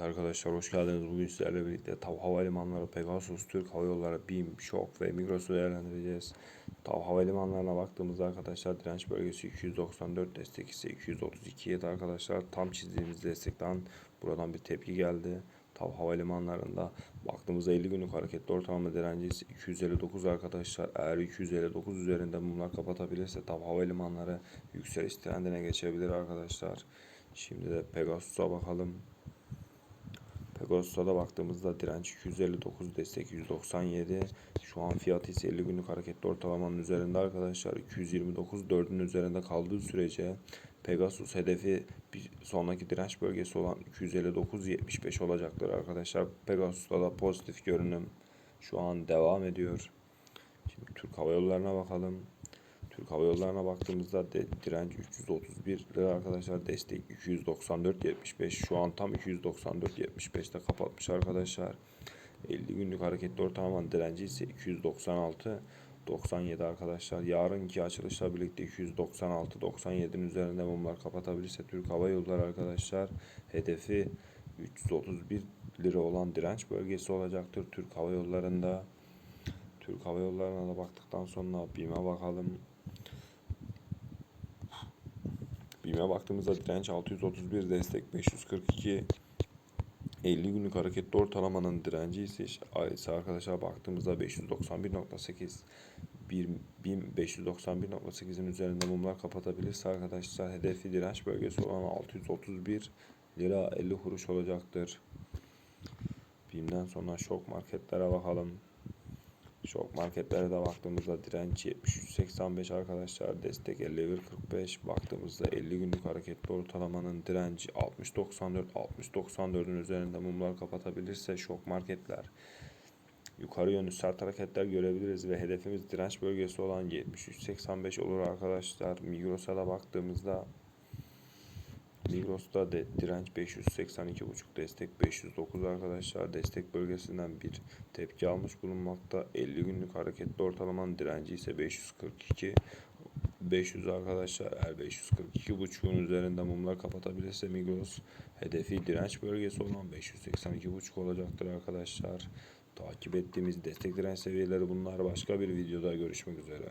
Arkadaşlar hoş geldiniz. Bugün sizlerle birlikte TAV Havalimanları, Pegasus, Türk Hava Yolları, BİM, ŞOK ve Migros'u değerlendireceğiz. TAV Havalimanlarına baktığımızda arkadaşlar direnç bölgesi 294, destek ise 232 yedi arkadaşlar. Tam çizdiğimiz destekten buradan bir tepki geldi. TAV Havalimanlarında baktığımızda 50 günlük hareketli ortalama direnci ise 259 arkadaşlar. Eğer 259 üzerinde mumlar kapatabilirse TAV Havalimanları yükseliş trendine geçebilir arkadaşlar. Şimdi de Pegasus'a bakalım. Pegasus'a da baktığımızda direnç 259, destek 197. Şu an fiyatı ise 50 günlük hareketli ortalamanın üzerinde arkadaşlar. 229 4'ün üzerinde kaldığı sürece Pegasus hedefi bir sonraki direnç bölgesi olan 259-75 olacaktır arkadaşlar. Pegasus'ta da pozitif görünüm şu an devam ediyor. Şimdi Türk Hava Yolları'na bakalım. Türk Hava Yolları'na baktığımızda de, direnç 331 lira arkadaşlar. Destek 294.75. Şu an tam 294.75'te kapatmış arkadaşlar. 50 günlük hareketli ortalama direnci ise 296 97 arkadaşlar. Yarınki açılışla birlikte 296 97'nin üzerinde mumlar kapatabilirse Türk Hava Yolları arkadaşlar hedefi 331 lira olan direnç bölgesi olacaktır Türk Hava Yolları'nda. Türk Hava Yolları'na da baktıktan sonra BİM'e bakalım. BİM'e baktığımızda direnç 631 destek 542 50 günlük hareketli ortalamanın direnci ise, ise arkadaşlar baktığımızda 591.8 1591.8'in üzerinde mumlar kapatabilirse arkadaşlar hedefi direnç bölgesi olan 631 lira 50 kuruş olacaktır. BİM'den sonra şok marketlere bakalım. Şok marketlere de baktığımızda direnç 73.85 arkadaşlar. Destek 51.45. Baktığımızda 50 günlük hareketli ortalamanın direnci 60.94. 60.94'ün üzerinde mumlar kapatabilirse şok marketler yukarı yönlü sert hareketler görebiliriz ve hedefimiz direnç bölgesi olan 73.85 olur arkadaşlar. Migros'a da baktığımızda Migros'ta de direnç 582.5 destek 509 arkadaşlar. Destek bölgesinden bir tepki almış bulunmakta. 50 günlük hareketli ortalamanın direnci ise 542 500 arkadaşlar eğer 542 buçuğun üzerinde mumlar kapatabilirse Migros hedefi direnç bölgesi olan 582 buçuk olacaktır arkadaşlar. Takip ettiğimiz destek direnç seviyeleri bunlar. Başka bir videoda görüşmek üzere.